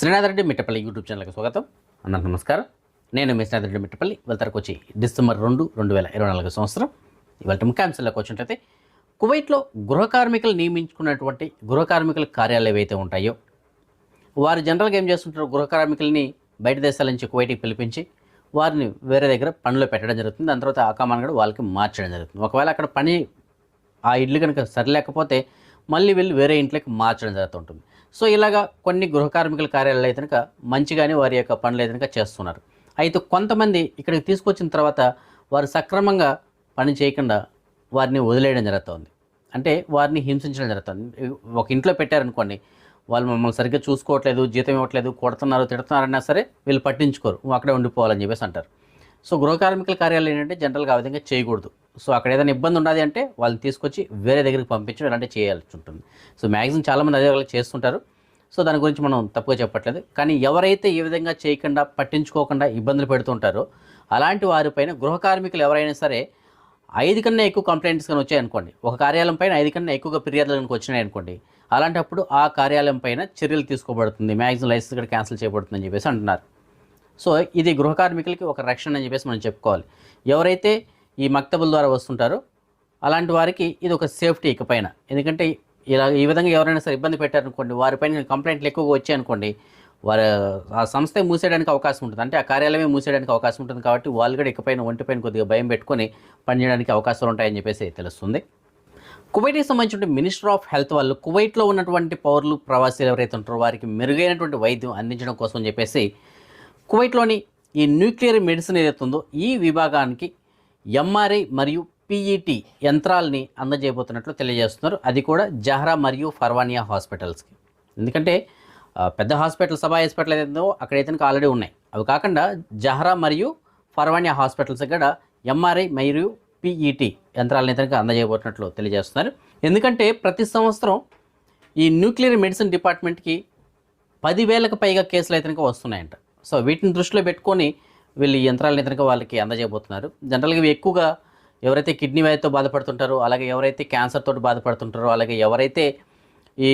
Srinath Reddy Mittapalli YouTube ఛానల్కి స్వాగతం. అందరికి నమస్కారం. నేను మీ శ్రీనాథ్ రెడ్డి మిట్టపల్లి. వెళ్తారకు వచ్చి డిసెంబర్ రెండు రెండు వేల ఇరవై నాలుగు సంవత్సరం. ఇవాళ ముఖ్యాంశాలకు వచ్చినట్లయితే కువైట్లో గృహ కార్మికులు నియమించుకున్నటువంటి గృహ కార్మికుల కార్యాలయం ఏవైతే ఉంటాయో వారు జనరల్గా ఏం చేస్తుంటారు? గృహ కార్మికుల్ని బయట దేశాల నుంచి కువైట్కి పిలిపించి వారిని వేరే దగ్గర పనిలో పెట్టడం జరుగుతుంది. దాని తర్వాత ఆ కామాన్ కూడా వాళ్ళకి మార్చడం జరుగుతుంది. ఒకవేళ అక్కడ పని ఆ ఇల్లు కనుక సరిలేకపోతే మళ్ళీ వెళ్ళి వేరే ఇంట్లోకి మార్చడం జరుగుతుంటుంది. సో ఇలాగా కొన్ని గృహ కార్మికుల కార్యాలయాలు అయితే కనుక మంచిగానే వారి యొక్క పనులు అయితే కనుక చేస్తున్నారు. అయితే కొంతమంది ఇక్కడికి తీసుకొచ్చిన తర్వాత వారు సక్రమంగా పని చేయకుండా వారిని వదిలేయడం జరుగుతుంది. అంటే వారిని హింసించడం జరుగుతుంది. ఒక ఇంట్లో పెట్టారనుకోండి వాళ్ళు మమ్మల్ని సరిగ్గా చూసుకోవట్లేదు జీతం ఇవ్వట్లేదు కొడుతున్నారు తిడుతున్నారన్నా సరే వీళ్ళు పట్టించుకోరు. అక్కడే ఉండిపోవాలని చెప్పేసి అంటారు. సో గృహ కార్మికుల కార్యాలయం ఏంటంటే జనరల్గా ఆ విధంగా చేయకూడదు. సో అక్కడ ఏదైనా ఇబ్బంది ఉన్నది అంటే వాళ్ళని తీసుకొచ్చి వేరే దగ్గరికి పంపించడం ఇలాంటివి చేయాల్సి ఉంటుంది. సో మ్యాక్సిమం చాలామంది అదే వాళ్ళు చేస్తుంటారు. సో దాని గురించి మనం తప్పుగా చెప్పట్లేదు. కానీ ఎవరైతే ఈ విధంగా చేయకుండా పట్టించుకోకుండా ఇబ్బందులు పెడుతుంటారో అలాంటి వారిపైన గృహ కార్మికులు ఎవరైనా సరే ఐదు కన్నా ఎక్కువ కంప్లైంట్స్ కానీ వచ్చాయనుకోండి. ఒక కార్యాలయం పైన ఐదు కన్నా ఎక్కువగా ఫిర్యాదులు కనుక వచ్చినాయి అనుకోండి అలాంటప్పుడు ఆ కార్యాలయం పైన చర్యలు తీసుకోబడుతుంది. మ్యాక్సిమం లైసెన్స్ కూడా క్యాన్సిల్ చేయబడుతుందని చెప్పేసి అంటున్నారు. సో ఇది గృహ కార్మికులకి ఒక రక్షణ అని చెప్పేసి మనం చెప్పుకోవాలి. ఎవరైతే ఈ మక్తబుల ద్వారా వస్తుంటారో అలాంటి వారికి ఇది ఒక సేఫ్టీ ఇకపైన ఎందుకంటే ఇలా ఈ విధంగా ఎవరైనా సరే ఇబ్బంది పెట్టారనుకోండి వారిపైన కంప్లైంట్లు ఎక్కువగా వచ్చాయనుకోండి వారు ఆ సంస్థ మూసేయడానికి అవకాశం ఉంటుంది. అంటే ఆ కార్యాలయమే మూసేయడానికి అవకాశం ఉంటుంది కాబట్టి వాళ్ళు కూడా ఇకపైన ఒంటిపైన కొద్దిగా భయం పెట్టుకొని పనిచేయడానికి అవకాశాలు ఉంటాయని చెప్పేసి తెలుస్తుంది. కువైట్కి సంబంధించిన మినిస్టర్ ఆఫ్ హెల్త్ వాళ్ళు కువైట్లో ఉన్నటువంటి పౌరులు ప్రవాసీలు ఎవరైతే ఉంటారో వారికి మెరుగైనటువంటి వైద్యం అందించడం కోసం చెప్పేసి కువైట్లోని ఈ న్యూక్లియర్ మెడిసిన్ ఏదైతుందో ఈ విభాగానికి ఎంఆర్ఐ మరియు పిఈటి యంత్రాలని అందజేయబోతున్నట్లు తెలియజేస్తున్నారు. అది కూడా జహ్రా మరియు ఫర్వానియా హాస్పిటల్స్కి. ఎందుకంటే పెద్ద హాస్పిటల్ సభా హాస్పిటల్ ఏదైతుందో అక్కడైతే ఆల్రెడీ ఉన్నాయి. అవి కాకుండా జహ్రా మరియు ఫర్వానియా హాస్పిటల్స్ కూడా ఎంఆర్ఐ మరియు పిఈటి యంత్రాలని అయితే అందజేయబోతున్నట్లు తెలియజేస్తున్నారు. ఎందుకంటే ప్రతి సంవత్సరం ఈ న్యూక్లియర్ మెడిసిన్ డిపార్ట్మెంట్కి పదివేలకు పైగా కేసులు అయితే వస్తున్నాయంట. సో వీటిని దృష్టిలో పెట్టుకొని వీళ్ళు ఈ యంత్రాలను అయితే వాళ్ళకి అందజేయబోతున్నారు. జనరల్గా ఇవి ఎక్కువగా ఎవరైతే కిడ్నీ వ్యాధితో బాధపడుతుంటారో అలాగే ఎవరైతే క్యాన్సర్ తోటి బాధపడుతుంటారో అలాగే ఎవరైతే ఈ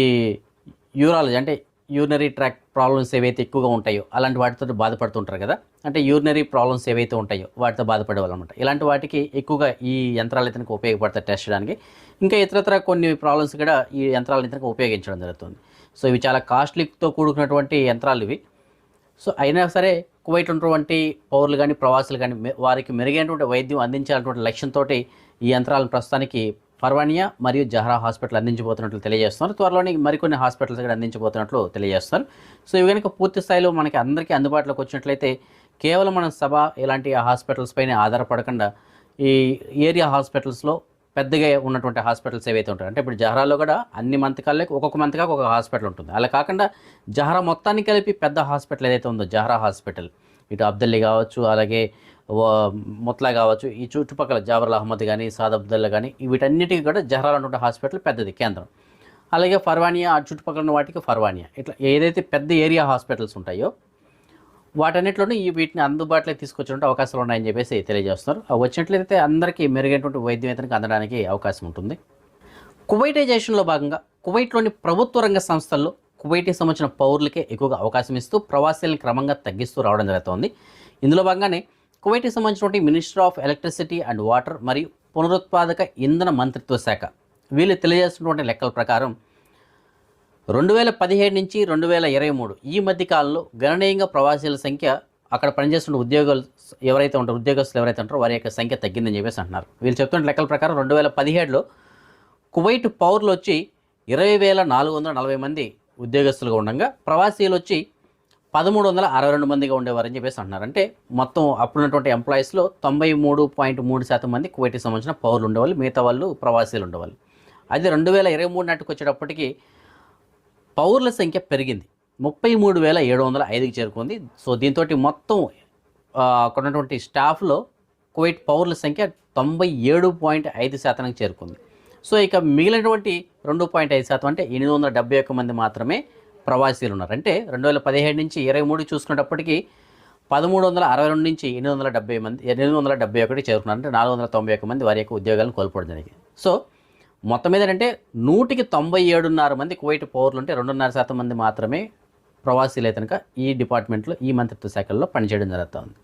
యూరాలజీ అంటే యూరినరీ ట్రాక్ ప్రాబ్లమ్స్ ఏవైతే ఎక్కువగా ఉంటాయో అలాంటి వాటితో బాధపడుతుంటారు కదా. అంటే యూరినరీ ప్రాబ్లమ్స్ ఏవైతే ఉంటాయో వాటితో బాధపడే వాళ్ళు అనమాట ఇలాంటి వాటికి ఎక్కువగా ఈ యంత్రాలు ఇతనికి ఉపయోగపడతాయి టెస్ట్ చేయడానికి. ఇంకా ఇతరత్ర కొన్ని ప్రాబ్లమ్స్ కూడా ఈ యంత్రాలను ఇతనికి ఉపయోగించడం జరుగుతుంది. సో ఇవి చాలా కాస్ట్లీతో కూడుకున్నటువంటి యంత్రాలు ఇవి. సో అయినా సరే కువైట్ ఉన్నటువంటి పౌరులు కానీ ప్రవాసులు కానీ వారికి మెరుగైనటువంటి వైద్యం అందించాలన్నటువంటి లక్ష్యంతో ఈ యంత్రాలను ప్రస్తుతానికి ఫర్వానియా మరియు జహరా హాస్పిటల్ అందించబోతున్నట్లు తెలియజేస్తున్నారు. త్వరలోనే మరికొన్ని హాస్పిటల్స్ కూడా అందించబోతున్నట్లు తెలియజేస్తున్నారు. సో ఇవి కనుక పూర్తి స్థాయిలో మనకి అందరికీ అందుబాటులోకి వచ్చినట్లయితే కేవలం మనం సభ ఇలాంటి హాస్పిటల్స్ పైన ఆధారపడకుండా ఈ ఏరియా హాస్పిటల్స్లో పెద్దగా ఉన్నటువంటి హాస్పిటల్స్ ఏవైతే ఉంటాయో అంటే ఇప్పుడు జహరాలో కూడా అన్ని మంతకాలకి ఒక్కొక్క మంతకాకు ఒక హాస్పిటల్ ఉంటుంది. అలా కాకుండా జహరా మొత్తాన్ని కలిపి పెద్ద హాస్పిటల్ ఏదైతే ఉందో జహరా హాస్పిటల్ ఇటు అబ్దుల్లి కావచ్చు అలాగే వ- ముత్లా కావచ్చు ఈ చుట్టుపక్కల జవహర్ అహ్మద్ కానీ సాద్ అబ్దుల్లా కానీ వీటన్నిటికీ కూడా జహరాలో ఉన్నటువంటి హాస్పిటల్ పెద్దది కేంద్రం. అలాగే ఫర్వానియా ఆ చుట్టుపక్కల ఉన్న వాటికి ఫర్వానియా. ఇట్లా ఏదైతే పెద్ద ఏరియా హాస్పిటల్స్ ఉంటాయో వాటన్నిటిలోనూ ఈ వీటిని అందుబాటులోకి తీసుకొచ్చినటువంటి అవకాశాలు ఉన్నాయని చెప్పేసి తెలియజేస్తున్నారు. వచ్చినట్లయితే అందరికీ మెరుగైనటువంటి వైద్యం అయితే అందడానికి అవకాశం ఉంటుంది. కువైటైజేషన్లో భాగంగా కువైట్లోని ప్రభుత్వ రంగ సంస్థల్లో కువైట్కి సంబంధించిన పౌరులకే ఎక్కువగా అవకాశం ఇస్తూ ప్రవాసీలను క్రమంగా తగ్గిస్తూ రావడం జరుగుతోంది. ఇందులో భాగంగానే కువైట్కి సంబంధించినటువంటి minister of electricity and water మరియు పునరుత్పాదక ఇంధన మంత్రిత్వ శాఖ వీళ్ళు తెలియజేస్తున్నటువంటి లెక్కల ప్రకారం రెండు వేల పదిహేడు నుంచి రెండు వేల ఇరవై మూడు ఈ మధ్య కాలంలో గణనీయంగా ప్రవాసీల సంఖ్య అక్కడ పనిచేస్తున్న ఉద్యోగులు ఎవరైతే ఉంటారో ఉద్యోగస్తులు ఎవరైతే ఉంటారో వారి యొక్క సంఖ్య తగ్గిందని చెప్పేసి అంటున్నారు. వీళ్ళు చెప్తున్న లెక్కల ప్రకారం రెండు వేల పదిహేడులో కువైట్ పౌరులు వచ్చి ఇరవై వేల నాలుగు వందల నలభై మంది ఉద్యోగస్తులుగా ఉండగా ప్రవాసీలు వచ్చి పదమూడు వందల అరవై రెండు మందిగా ఉండేవారని చెప్పేసి అంటున్నారు. అంటే మొత్తం అప్పుడున్నటువంటి ఎంప్లాయీస్లో తొంభై మూడు పాయింట్ మూడు శాతం మంది కువైట్కి సంబంధించిన పౌరులు ఉండేవాళ్ళు మిగతా వాళ్ళు ప్రవాసీలు ఉండేవాళ్ళు. అది రెండు వేల ఇరవై మూడు నాటికి వచ్చేటప్పటికి పౌరుల సంఖ్య పెరిగింది. ముప్పై మూడు వేల ఏడు వందల ఐదుకి చేరుకుంది. సో దీంతో మొత్తం ఆ, అక్కడ ఉన్నటువంటి స్టాఫ్లో కువైట్ పౌరుల సంఖ్య తొంభై ఏడు పాయింట్ ఐదు శాతానికి చేరుకుంది. సో ఇక మిగిలినటువంటి రెండు పాయింట్ ఐదు శాతం అంటే ఎనిమిది వందల డెబ్బై ఒక్క మంది మాత్రమే ప్రవాసీలు ఉన్నారు అంటే రెండు వేల పదిహేడు నుంచి ఇరవై మూడు చూసుకునేటప్పటికీ పదమూడు వందల అరవై రెండు నుంచి ఎనిమిది వందల డెబ్బై మంది ఎనిమిది వందల డెబ్బై ఒకటి చేరుకున్నారు. అంటే నాలుగు వందల తొంభై ఒక్క మంది వారి యొక్క ఉద్యోగాలను కోల్పోవడం జరిగింది. సో మొత్తం మీద ఏంటంటే నూటికి తొంభై ఏడున్నర మంది కువైట్ పౌరులు ఉంటే రెండున్నర శాతం మంది మాత్రమే ప్రవాసీలు అయితే కనుక ఈ డిపార్ట్మెంట్లో ఈ మంత్రిత్వ శాఖల్లో పనిచేయడం జరుగుతుంది.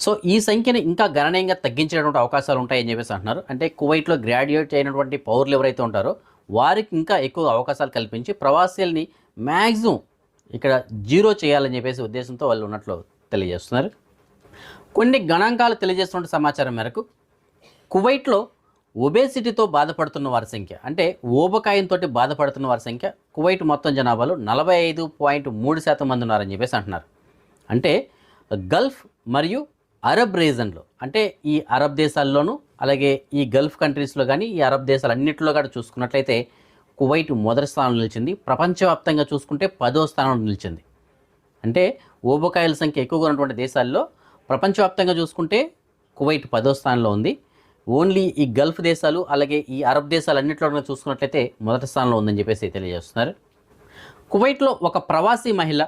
సో ఈ సంఖ్యను ఇంకా గణనీయంగా తగ్గించేటువంటి అవకాశాలు ఉంటాయని చెప్పేసి అంటున్నారు. అంటే కువైట్లో గ్రాడ్యుయేట్ అయినటువంటి పౌరులు ఎవరైతే ఉంటారో వారికి ఇంకా ఎక్కువ అవకాశాలు కల్పించి ప్రవాసీలని మ్యాక్సిమం ఇక్కడ జీరో చేయాలని చెప్పేసి ఉద్దేశంతో వాళ్ళు ఉన్నట్లు తెలియజేస్తున్నారు. కొన్ని గణాంకాలు తెలియజేస్తున్న సమాచారం మేరకు కువైట్లో ఒబేసిటీతో బాధపడుతున్న వారి సంఖ్య అంటే ఊబకాయంతో బాధపడుతున్న వారి సంఖ్య కువైట్ మొత్తం జనాభాలో నలభై ఐదు పాయింట్ మూడు శాతం మంది ఉన్నారని చెప్పేసి అంటున్నారు. అంటే గల్ఫ్ మరియు అరబ్ రీజన్లో అంటే ఈ అరబ్ దేశాల్లోనూ అలాగే ఈ గల్ఫ్ కంట్రీస్లో కానీ ఈ అరబ్ దేశాలన్నింటిలో కూడా చూసుకున్నట్లయితే కువైట్ మొదటి స్థానంలో నిలిచింది. ప్రపంచవ్యాప్తంగా చూసుకుంటే పదో స్థానంలో నిలిచింది. అంటే ఊబకాయల సంఖ్య ఎక్కువగా ఉన్నటువంటి దేశాల్లో ప్రపంచవ్యాప్తంగా చూసుకుంటే కువైట్ పదో స్థానంలో ఉంది. ఓన్లీ ఈ గల్ఫ్ దేశాలు అలాగే ఈ అరబ్ దేశాలు అన్నింటిలో కనుక చూసుకున్నట్లయితే మొదటి స్థానంలో ఉందని చెప్పేసి తెలియజేస్తున్నారు. కువైట్లో ఒక ప్రవాసీ మహిళ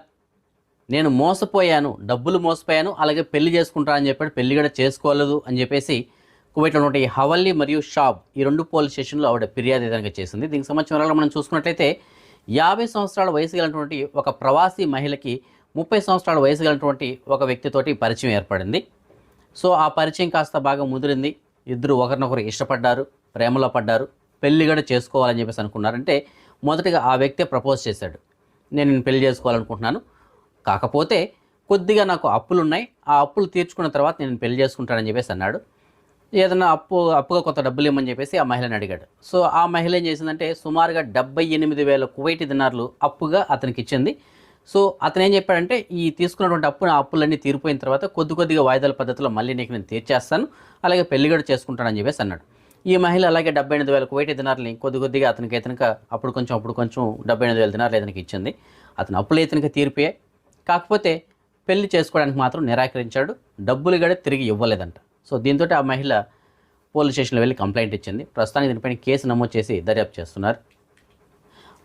నేను మోసపోయాను డబ్బులు మోసపోయాను అలాగే పెళ్ళి చేసుకుంటా అని చెప్పాడు. పెళ్ళి కూడా చేసుకోలేదు అని చెప్పేసి కువైట్లో ఉన్న ఈ హవల్లీ మరియు షాబ్ ఈ రెండు పోలీస్ స్టేషన్లో ఆవిడ ఫిర్యాదు విధంగా చేసింది. దీనికి సంబంధించిన వివరాలు మనం చూసుకున్నట్లయితే యాభై సంవత్సరాల వయసు గలటువంటి ఒక ప్రవాసీ మహిళకి ముప్పై సంవత్సరాల వయసు గలటువంటి ఒక వ్యక్తితోటి పరిచయం ఏర్పడింది. సో ఆ పరిచయం కాస్త బాగా ముదిరింది. ఇద్దరు ఒకరినొకరు ఇష్టపడ్డారు ప్రేమలో పడ్డారు పెళ్ళి కూడా చేసుకోవాలని చెప్పేసి అనుకున్నారంటే మొదటగా ఆ వ్యక్తే ప్రపోజ్ చేశాడు. నేను పెళ్ళి చేసుకోవాలనుకుంటున్నాను. కాకపోతే కొద్దిగా నాకు అప్పులు ఉన్నాయి ఆ అప్పులు తీర్చుకున్న తర్వాత నేను పెళ్ళి చేసుకుంటానని చెప్పేసి అన్నాడు. ఏదైనా అప్పు అప్పుగా కొత్త డబ్బులు ఇవ్వమని చెప్పేసి ఆ మహిళని అడిగాడు. సో ఆ మహిళ ఏం చేసిందంటే సుమారుగా డెబ్బై ఎనిమిది వేల కువైటి దినార్లు అప్పుగా అతనికి ఇచ్చింది. సో అతను ఏం చెప్పాడంటే ఈ తీసుకున్నటువంటి అప్పు ఆ అప్పులన్నీ తీరిపోయిన తర్వాత కొద్ది కొద్దిగా వాయిదాల పద్ధతిలో మళ్ళీ నీకు నేను తీర్చేస్తాను అలాగే పెళ్ళి కూడా చేసుకుంటానని చెప్పేసి అన్నాడు. ఈ మహిళ అలాగే డెబ్బై ఎనిమిది వేల కువైటి దినార్ని కొద్ది కొద్దిగా అతనికి ఇతనిక అప్పుడు కొంచెం అప్పుడు కొంచెం డెబ్బై ఎనిమిది వేల దినార్లు ఇతనికి ఇచ్చింది. అతను అప్పులు ఇతనికి తీరిపోయాయి. కాకపోతే పెళ్ళి చేసుకోవడానికి మాత్రం నిరాకరించాడు. డబ్బులు కూడా తిరిగి ఇవ్వలేదంట. సో దీంతో ఆ మహిళ పోలీస్ స్టేషన్లో వెళ్ళి కంప్లైంట్ ఇచ్చింది. ప్రస్తుతానికి దీనిపైన కేసు నమోదు చేసి దర్యాప్తు చేస్తున్నారు.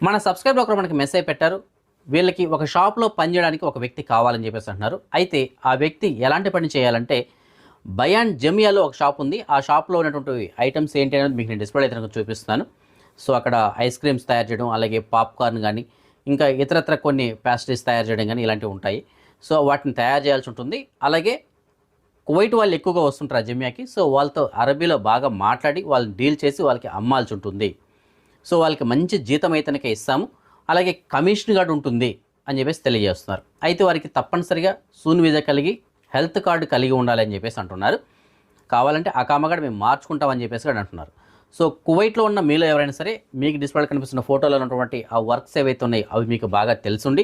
మన సబ్స్క్రైబర్ ఒకరు మనకి మెసేజ్ పెట్టారు. వీళ్ళకి ఒక షాప్లో పనిచేయడానికి ఒక వ్యక్తి కావాలని చెప్పేసి అంటున్నారు. అయితే ఆ వ్యక్తి ఎలాంటి పని చేయాలంటే బయాన్ జమియాలో ఒక షాప్ ఉంది. ఆ షాప్లో ఉన్నటువంటి ఐటమ్స్ ఏంటి అనేది మీకు నేను డిస్ప్లే అయితే చూపిస్తాను సో అక్కడ ఐస్ క్రీమ్స్ తయారు చేయడం అలాగే పాప్కార్న్ కానీ ఇంకా ఇతరత్ర కొన్ని ప్యాస్ట్రీస్ తయారు చేయడం కానీ ఇలాంటివి ఉంటాయి. సో వాటిని తయారు చేయాల్సి ఉంటుంది. అలాగే కువైట్ వాళ్ళు ఎక్కువగా వస్తుంటారు ఆ జమియాకి. సో వాళ్ళతో అరబీలో బాగా మాట్లాడి వాళ్ళని డీల్ చేసి వాళ్ళకి అమ్మాల్సి ఉంటుంది. సో వాళ్ళకి మంచి జీతం అయితేనకే ఇస్తాము. అలాగే కమిషన్ కార్డు ఉంటుంది అని చెప్పేసి తెలియజేస్తున్నారు. అయితే వారికి తప్పనిసరిగా సూన్ వీజా కలిగి హెల్త్ కార్డు కలిగి ఉండాలి అని చెప్పేసి అంటున్నారు. కావాలంటే ఆ కామగాడు మేము మార్చుకుంటామని చెప్పేసి కూడా అంటున్నారు. సో కువైట్లో ఉన్న మీలో ఎవరైనా సరే మీకు డిస్ప్లే కనిపిస్తున్న ఫోటోలో ఉన్నటువంటి ఆ వర్క్స్ ఏవైతే ఉన్నాయో అవి మీకు బాగా తెలుసుండి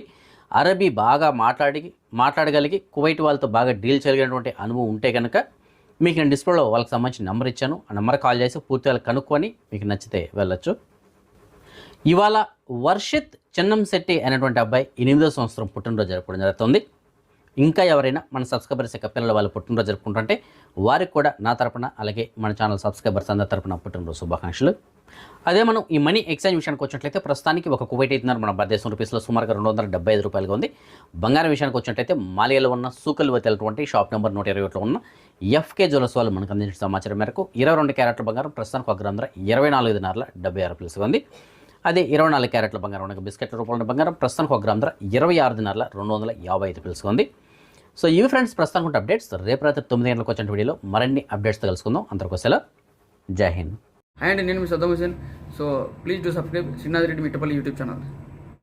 అరబీ బాగా మాట్లాడి మాట్లాడగలిగి కువైట్ వాళ్ళతో బాగా డీల్ చేయగలిగినటువంటి అనుభవం ఉంటే కనుక మీకు నేను డిస్ప్లేలో వాళ్ళకి సంబంధించిన నెంబర్ ఇచ్చాను. ఆ నెంబర్ కాల్ చేసి పూర్తిగా కనుక్కొని మీకు నచ్చితే వెళ్ళొచ్చు. ఇవాళ వర్షిత్ చెన్నం శెట్టి అనేటువంటి అబ్బాయి ఎనిమిదో సంవత్సరం పుట్టినరోజు జరుపుకోవడం జరుగుతుంది. ఇంకా ఎవరైనా మన సబ్స్క్రైబర్స్ యొక్క పిల్లల వాళ్ళు పుట్టినరోజు జరుపుకుంటుంటే వారికి కూడా నా తరపున అలాగే మన ఛానల్ సబ్స్క్రైబర్స్ అందరి తరపున పుట్టినరోజు శుభాకాంక్షలు. అదే మనం ఈ మనీ ఎక్స్చేంజ్ విషయానికి వచ్చినట్లయితే ప్రస్తుతానికి ఒక కువైట్ అవుతున్నారు మన భారతదేశం రూపీస్లో సుమారుగా రెండు వందల డెబ్బై ఐదు రూపాయలుగా ఉంది. బంగారం విషయానికి వచ్చినట్లయితే మాలియాలో ఉన్న సూకల్ వచ్చేటువంటి షాప్ నెంబర్ నూట ఇరవై ఒకటిలో ఉన్న ఎఫ్కే జ్యువెల్స్ వాళ్ళు మనకు అందించిన సమాచారం మేరకు ఇరవై రెండు క్యారెట్ల బంగారం ప్రస్తుతానికి ఒక గ్రంథ ఇరవై నాలుగు దినార్ల డెబ్బై ఆరు రూపాయలుగా ఉంది. అదే ఇరవై నాలుగు క్యారెట్ల బంగారం ఉన్న బిస్కెట్ల రూపంలో బంగారం ప్రస్తుతానికి ఒక గ్రామ ధర ఇరవై ఆరు దినార్ల రెండు వందల యాభై ఐదు పిలుచుకుంది సో ఇవి ఫ్రెండ్స్ ప్రస్తుతానికి ఉంటే అప్డేట్స్ రేపు రాత్రి తొమ్మిది గంటలకు వచ్చిన వీడియోలో మరిన్ని అప్డేట్స్తో కలుసుకుందాం. అందరికోసలా జై హింద్. అండ్ నేను మీ Saddam Hussain. So please do subscribe Srinath Reddy Mittapalli YouTube channel.